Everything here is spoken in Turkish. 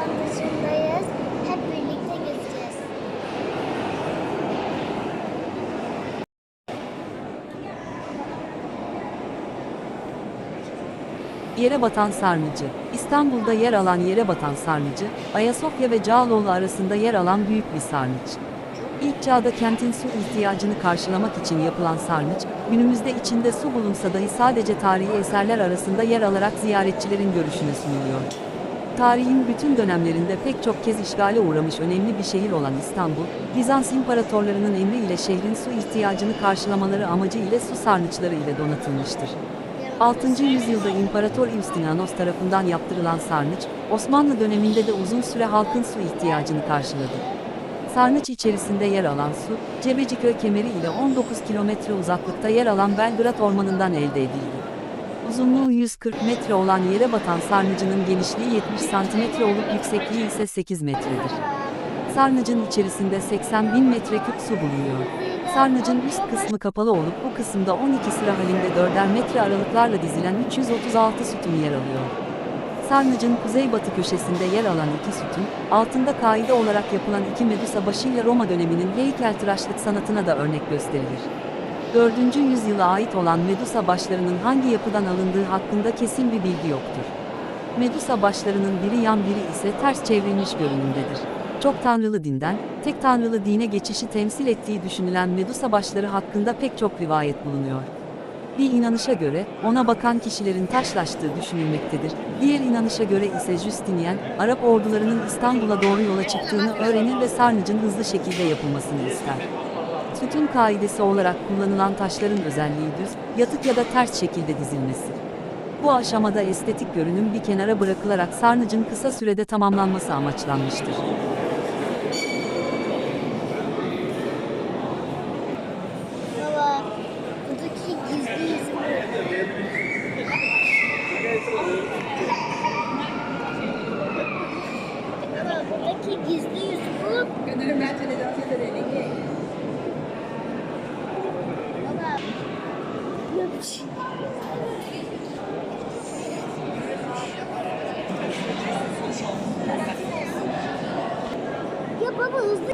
sarnıcındayız. Hep birlikte gezeceğiz. Yere batan sarnıcı. İstanbul'da yer alan yere batan sarnıcı, Ayasofya ve Cağaloğlu arasında yer alan büyük bir sarnıç. İlk çağda kentin su ihtiyacını karşılamak için yapılan sarnıç, günümüzde içinde su bulunsa dahi sadece tarihi eserler arasında yer alarak ziyaretçilerin görüşüne sunuluyor. Tarihin bütün dönemlerinde pek çok kez işgale uğramış önemli bir şehir olan İstanbul, Bizans imparatorlarının emriyle şehrin su ihtiyacını karşılamaları amacı ile su sarnıçları ile donatılmıştır. 6. yüzyılda İmparator Iustinianos tarafından yaptırılan sarnıç, Osmanlı döneminde de uzun süre halkın su ihtiyacını karşıladı. Sarnıç içerisinde yer alan su, Cebeciköy kemeri ile 19 kilometre uzaklıkta yer alan Belgrad Ormanı'ndan elde edildi. Uzunluğu 140 metre olan yere batan sarnıcının genişliği 70 santimetre olup yüksekliği ise 8 metredir. Sarnıcın içerisinde 80 bin metreküp su bulunuyor. Sarnıcın üst kısmı kapalı olup bu kısımda 12 sıra halinde dörder metre aralıklarla dizilen 336 sütun yer alıyor. Sarnıcın kuzeybatı köşesinde yer alan iki sütun, altında kaide olarak yapılan iki Medusa başıyla Roma döneminin heykeltıraşlık sanatına da örnek gösterilir. 4. yüzyıla ait olan Medusa başlarının hangi yapıdan alındığı hakkında kesin bir bilgi yoktur. Medusa başlarının biri yan biri ise ters çevrilmiş görünümdedir. Çok tanrılı dinden, tek tanrılı dine geçişi temsil ettiği düşünülen Medusa başları hakkında pek çok rivayet bulunuyor. Bir inanışa göre ona bakan kişilerin taşlaştığı düşünülmektedir. Diğer inanışa göre ise Justinian, Arap ordularının İstanbul'a doğru yola çıktığını öğrenir ve sarnıcın hızlı şekilde yapılmasını ister. Sütun kaidesi olarak kullanılan taşların özelliği düz, yatık ya da ters şekilde dizilmesi. Bu aşamada estetik görünüm bir kenara bırakılarak sarnıcın kısa sürede tamamlanması amaçlanmıştır. Baba, buradaki gizli yüzümü Baba, buradaki gizli yüzümü Baba, yapış. Ya baba hızlı